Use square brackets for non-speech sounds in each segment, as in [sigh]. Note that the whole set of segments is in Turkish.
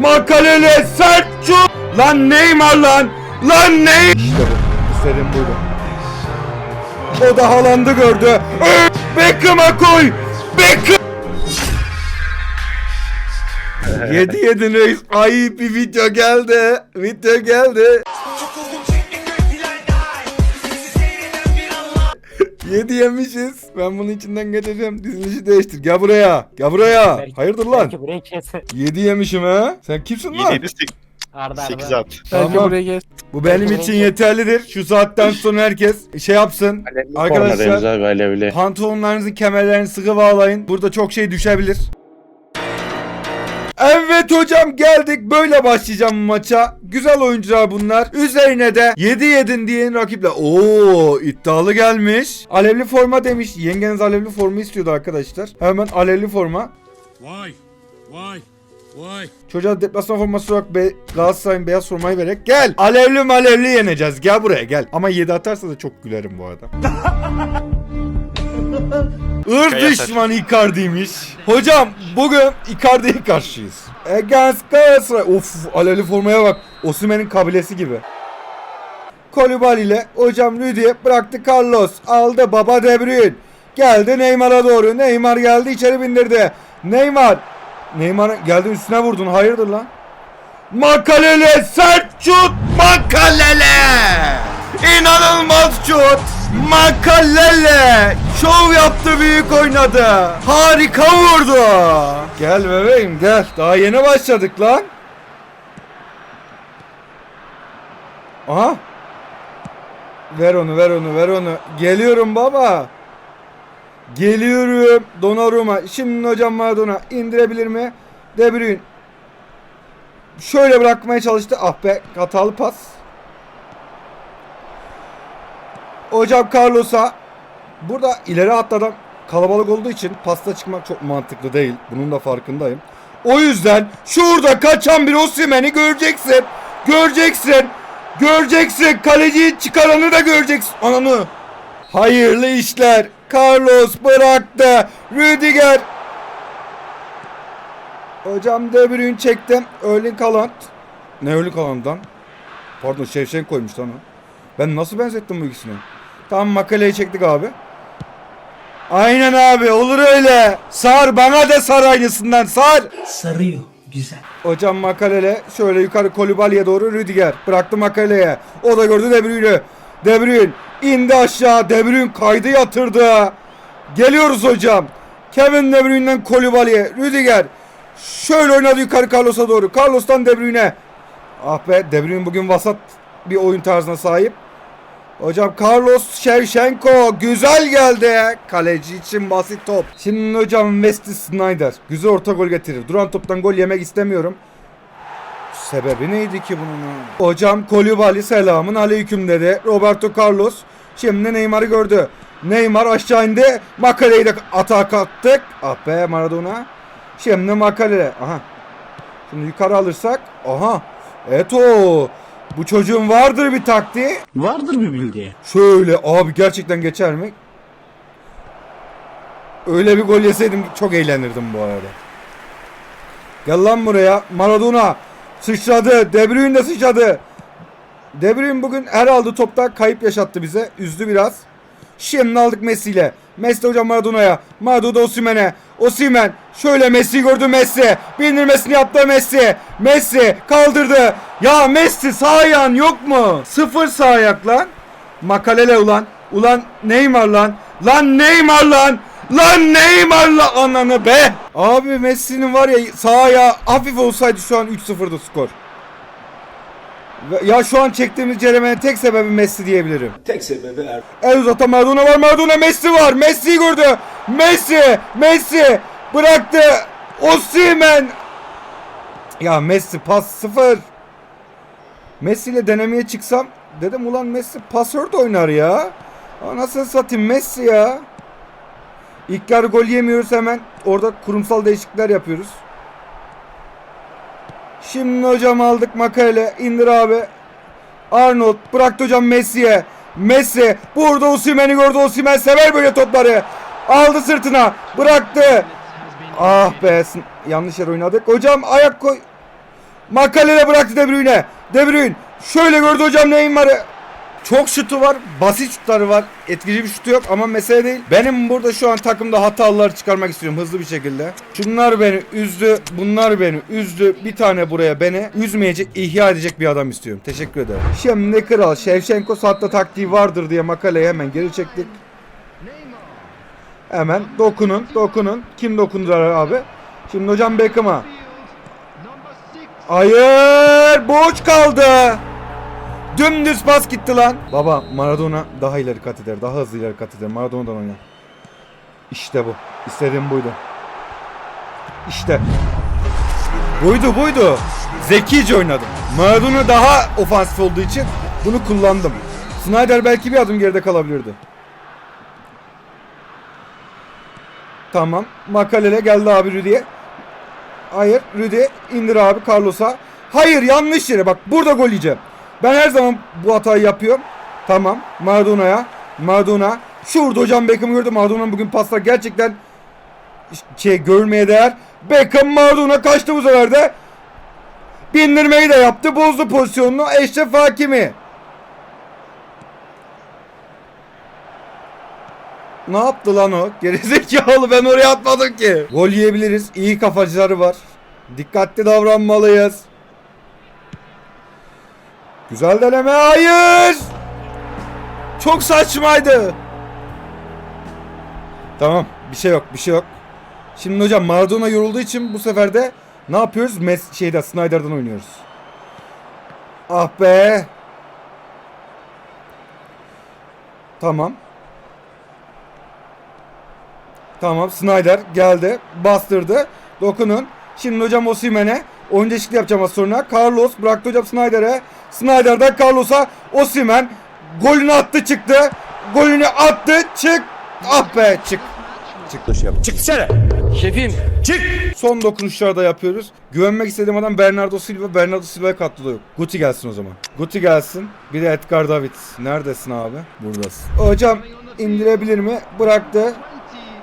Makalele sert şut. Lan Neymar lan. Lan Neymar. İşte bu. İstediğim buydu. O da Haaland'ı gördü. Beckham'a koy. Beckham. [laughs] yedi yedin reis. Ay bir video geldi. Video geldi. Yedi yemişiz. Ben bunun içinden geçeceğim. Dizilişi değiştir. Gel buraya. Gel buraya. Belki- Hayırdır lan? Belki burayı kes. Yedi yemişim ha. Sen kimsin lan? 7 Arda 8 Arda. at. Tamam. Belki buraya gel. Bu benim için yeterlidir. Şu saatten sonra herkes şey yapsın. Arkadaşlar. Arkadaşlar abi alevli. pantolonlarınızın kemerlerini sıkı bağlayın. Burada çok şey düşebilir. Evet hocam geldik böyle başlayacağım maça. Güzel oyuncular bunlar. Üzerine de 7 yedin diyen rakiple. Oo iddialı gelmiş. Alevli forma demiş. Yengeniz alevli forma istiyordu arkadaşlar. Hemen alevli forma. Why? Why? Why? Çocuğa deplasman forması olarak be Galatasaray'ın beyaz formayı vererek gel. Alevli malevli yeneceğiz. Gel buraya gel. Ama 7 atarsa da çok gülerim bu arada. [laughs] Ir Kaya düşman Icardi'ymiş. Hocam bugün Icardi'ye karşıyız. Against Galatasaray. Of alevli formaya bak. Osimhen'in kabilesi gibi. Kolibali ile hocam Rüdi'ye bıraktı Carlos. Aldı baba De Bruyne. Geldi Neymar'a doğru. Neymar geldi içeri bindirdi. Neymar. Neymar geldi üstüne vurdun. Hayırdır lan? Makalele sert şut. Makalele. İnanılmaz şut. Makalele. Şov yaptı büyük oynadı. Harika vurdu. Gel bebeğim gel. Daha yeni başladık lan. Aha. Ver onu ver onu ver onu. Geliyorum baba. Geliyorum Donnarumma. Şimdi hocam Maradona indirebilir mi? De Bruyne. Şöyle bırakmaya çalıştı. Ah be hatalı pas. Hocam Carlos'a burada ileri atladan kalabalık olduğu için pasta çıkmak çok mantıklı değil. Bunun da farkındayım. O yüzden şurada kaçan bir Osimhen'i göreceksin. Göreceksin. Göreceksin. Kaleciyi çıkaranı da göreceksin. Ananı. Hayırlı işler. Carlos bıraktı. Rüdiger. Hocam De Bruyne çektim. Erling Haaland. Ne Erling Haaland'dan? Pardon Şevşen koymuş lan. Ben nasıl benzettim bu ikisini? Tam makaleyi çektik abi. Aynen abi olur öyle. Sar bana de sar aynısından sar. Sarıyor. Güzel. Hocam Makalele şöyle yukarı Kolibali'ye doğru Rüdiger. Bıraktı Makale'ye. O da gördü De Bruyne'ü. De Bruyne indi aşağı. De Bruyne kaydı yatırdı. Geliyoruz hocam. Kevin De Bruyne'den Kolibali'ye. Rüdiger. Şöyle oynadı yukarı Carlos'a doğru. Carlos'tan De Bruyne. Ah be De Bruyne bugün vasat bir oyun tarzına sahip. Hocam Carlos Shevchenko güzel geldi. Kaleci için basit top. Şimdi hocam Wesley Snyder güzel orta gol getirir. Duran toptan gol yemek istemiyorum. Sebebi neydi ki bunun? Hocam Kolibali selamın aleyküm dedi. Roberto Carlos şimdi Neymar'ı gördü. Neymar aşağı indi. Makale'yi de atağa kattık. Ah be Maradona. Şimdi Makale. Aha. Şimdi yukarı alırsak. Aha. Evet o. Bu çocuğun vardır bir taktiği. Vardır bir bildiği. Şöyle abi gerçekten geçer mi? Öyle bir gol yeseydim çok eğlenirdim bu arada. Gel lan buraya. Maradona sıçradı. De Bruyne de sıçradı. De Bruyne bugün her aldığı topta kayıp yaşattı bize. Üzdü biraz. Şimdi aldık Messi ile. Messi hocam Maradona'ya. Maradona Osimhen'e. Osimhen şöyle Messi gördü Messi. Bindirmesini yaptı Messi. Messi kaldırdı. Ya Messi sağ ayağın yok mu? Sıfır sağ ayak lan. Makalele ulan. Ulan Neymar lan. Lan Neymar lan. Lan Neymar lan ananı be. Abi Messi'nin var ya sağ ayağı hafif olsaydı şu an 3-0'dı skor. Ya şu an çektiğimiz ceremenin tek sebebi Messi diyebilirim. Tek sebebi er. El uzatan Maradona var. Maradona Messi var. Messi'yi gördü. Messi. Messi. Bıraktı. Osimhen. Ya Messi pas sıfır. Messi ile denemeye çıksam dedim ulan Messi pasör de oynar ya. Anasını satayım Messi ya. İlk yarı gol yemiyoruz hemen. Orada kurumsal değişiklikler yapıyoruz. Şimdi hocam aldık Makale. indir abi. Arnold bıraktı hocam Messi'ye. Messi burada Osimhen'i gördü. Osimhen sever böyle topları. Aldı sırtına. Bıraktı. Ah be. Yanlış yer oynadık. Hocam ayak koy. Makalele bıraktı De Bruyne. De Bruyne şöyle gördü hocam Neymar'ı. Çok şutu var. Basit şutları var. Etkili bir şutu yok ama mesele değil. Benim burada şu an takımda hataları çıkarmak istiyorum hızlı bir şekilde. Şunlar beni üzdü. Bunlar beni üzdü. Bir tane buraya beni üzmeyecek, ihya edecek bir adam istiyorum. Teşekkür ederim. Şimdi kral Şevşenko hatta taktiği vardır diye makaleyi hemen geri çektik. Hemen dokunun, dokunun. Kim dokundular abi? Şimdi hocam Beckham'a. Hayır, boş kaldı. Dümdüz pas gitti lan. Baba Maradona daha ileri kat eder. Daha hızlı ileri kat eder. Maradona'dan oynar. İşte bu. İstediğim buydu. İşte. Buydu buydu. Zekice oynadım. Maradona daha ofansif olduğu için bunu kullandım. Snyder belki bir adım geride kalabilirdi. Tamam. Makalele geldi abi Rüdi'ye. Hayır Rüdi indir abi Carlos'a. Hayır yanlış yere bak burada gol yiyeceğim. Ben her zaman bu hatayı yapıyorum. Tamam Maradona'ya. Maradona. Şurada hocam Beckham gördü. Maradona'nın bugün paslar gerçekten şey görmeye değer. Beckham Maradona kaçtı bu sefer de. Bindirmeyi de yaptı. Bozdu pozisyonunu. Eşref Hakimi. Ne yaptı lan o? Gerizekalı ben oraya atmadım ki. Gol yiyebiliriz. İyi kafacıları var. Dikkatli davranmalıyız. Güzel deneme. Hayır. Çok saçmaydı. Tamam. Bir şey yok. Bir şey yok. Şimdi hocam Maradona yorulduğu için bu sefer de ne yapıyoruz? Mes şeyde Snyder'dan oynuyoruz. Ah be. Tamam. Tamam Snyder geldi. Bastırdı. Dokunun. Şimdi hocam Osimhen'e oyun değişikliği yapacağım az sonra. Carlos bıraktı hocam Snyder'e. Snyder'den Carlos'a Osimhen golünü attı çıktı. Golünü attı çık. Ah be çık. Şefim. Son dokunuşlarda yapıyoruz. Güvenmek istediğim adam Bernardo Silva. Bernardo Silva'ya katlı da yok. Guti gelsin o zaman. Guti gelsin. Bir de Edgar David. Neredesin abi? Buradasın. Hocam indirebilir mi? Bıraktı.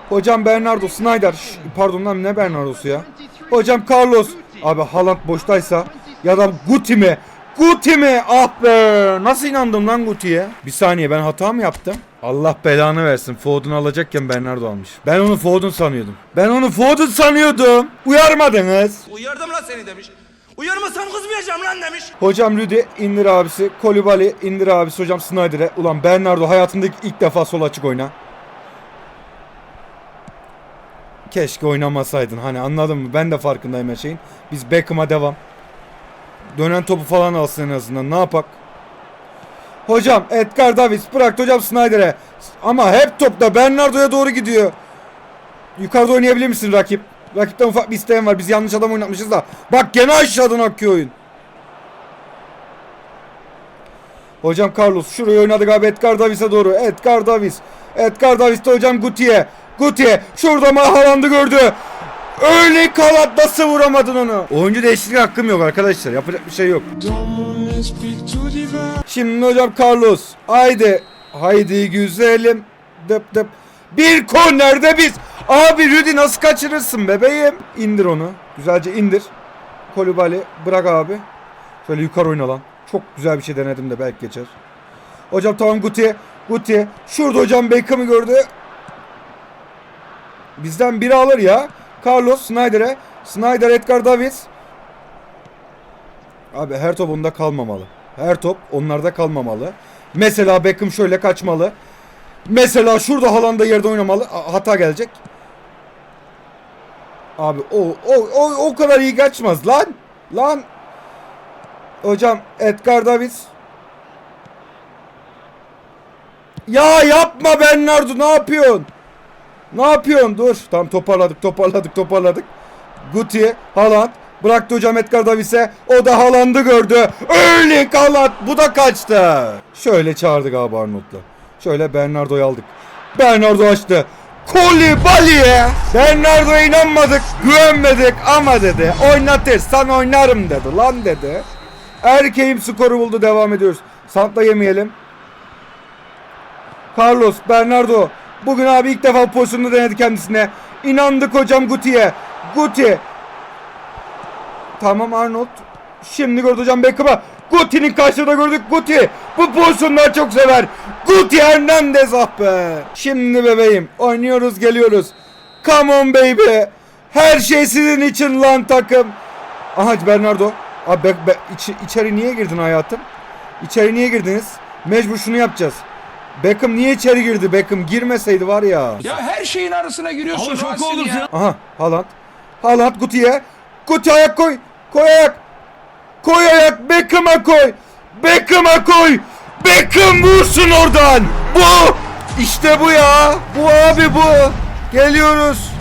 Hocam Bernardo Snyder. Şş, pardon lan ne Bernardo'su ya? Hocam Carlos. Abi Haaland boştaysa ya da Guti mi? Guti mi? Ah be! Nasıl inandım lan Guti'ye? Bir saniye ben hata mı yaptım? Allah belanı versin. Foden alacakken Bernardo almış. Ben onu Foden sanıyordum. Ben onu Foden sanıyordum. Uyarmadınız. Uyardım lan seni demiş. Uyarmasam kızmayacağım lan demiş. Hocam Rüdi indir abisi. Kolibali indir abisi. Hocam Snyder'e. Ulan Bernardo hayatındaki ilk defa sol açık oyna. Keşke oynamasaydın. Hani anladın mı? Ben de farkındayım her şeyin. Biz Beckham'a devam. Dönen topu falan alsın en azından. Ne yapak? Hocam Edgar Davis bıraktı hocam Snyder'e. Ama hep topta Bernardo'ya doğru gidiyor. Yukarıda oynayabilir misin rakip? Rakipten ufak bir isteğim var. Biz yanlış adam oynatmışız da. Bak gene aşağıdan akıyor oyun. Hocam Carlos şuraya oynadık abi Edgar Davis'e doğru. Edgar Davis. Edgar Davis de hocam Guti'ye. Guti'ye. Şurada Mahaland'ı gördü. Öyle kalat nasıl vuramadın onu? Oyuncu değişiklik hakkım yok arkadaşlar. Yapacak bir şey yok. Şimdi hocam Carlos. Haydi. Haydi güzelim. Dıp dıp. Bir kornerde biz. Abi Rudy nasıl kaçırırsın bebeğim? İndir onu. Güzelce indir. Kolibali bırak abi. Şöyle yukarı oyna lan. Çok güzel bir şey denedim de belki geçer. Hocam tamam Guti. Guti. Şurada hocam Beckham'ı gördü. Bizden biri alır ya. Carlos Snyder'e. Snyder Edgar Davis. Abi her top onda kalmamalı. Her top onlarda kalmamalı. Mesela Beckham şöyle kaçmalı. Mesela şurada Haaland'da yerde oynamalı. Hata gelecek. Abi o o o o kadar iyi kaçmaz lan. Lan. Hocam Edgar Davis. Ya yapma Bernardo ne yapıyorsun? Ne yapıyorsun? Dur. Tamam toparladık toparladık toparladık. Guti, Haaland. Bıraktı hocam Edgar Davis'e. O da Haaland'ı gördü. Öyle Haaland. Bu da kaçtı. Şöyle çağırdık abi Arnold'la. Şöyle Bernardo'yu aldık. Bernardo açtı. Kolibali'ye. Bernardo'ya inanmadık. Güvenmedik ama dedi. Oynatırsan oynarım dedi. Lan dedi. Erkeğim skoru buldu. Devam ediyoruz. Santla yemeyelim. Carlos, Bernardo. Bugün abi ilk defa pozisyonunu denedi kendisine. İnandık hocam Guti'ye. Guti. Tamam Arnold. Şimdi gördü hocam Beckham'a. Guti'nin karşısında gördük Guti. Bu pozisyonları çok sever. Guti Hernandez ah be. Şimdi bebeğim oynuyoruz geliyoruz. Come on baby. Her şey sizin için lan takım. Aha Bernardo. Abi be, be- içi- içeri niye girdin hayatım? İçeri niye girdiniz? Mecbur şunu yapacağız. Beckham niye içeri girdi? Beckham girmeseydi var ya. Ya her şeyin arasına giriyorsun Ama olursun ya. ya. Aha Haaland. Haaland Guti'ye. Guti ayak koy. Koy ayak. Koy ayak. Beckham'a koy. Beckham'a koy. Beckham vursun oradan. Bu. İşte bu ya. Bu abi bu. Geliyoruz.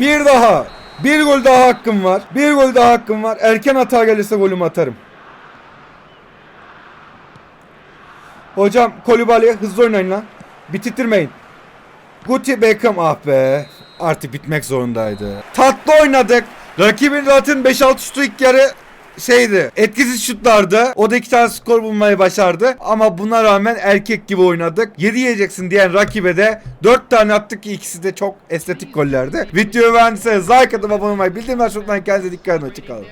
Bir daha. Bir gol daha hakkım var. Bir gol daha hakkım var. Erken hata gelirse golümü atarım. Hocam Kolibali hızlı oynayın lan. Bitirtmeyin. Guti Beckham ah be. Artık bitmek zorundaydı. Tatlı oynadık. Rakibin zaten 5-6 şutu ilk yarı şeydi. Etkisiz şutlardı. O da iki tane skor bulmayı başardı. Ama buna rağmen erkek gibi oynadık. 7 yiyeceksin diyen rakibe de 4 tane attık ki ikisi de çok estetik gollerdi. Videoyu beğendiyseniz like atıp abone olmayı bildirimler şutlayın. Kendinize dikkat edin. Hoşçakalın.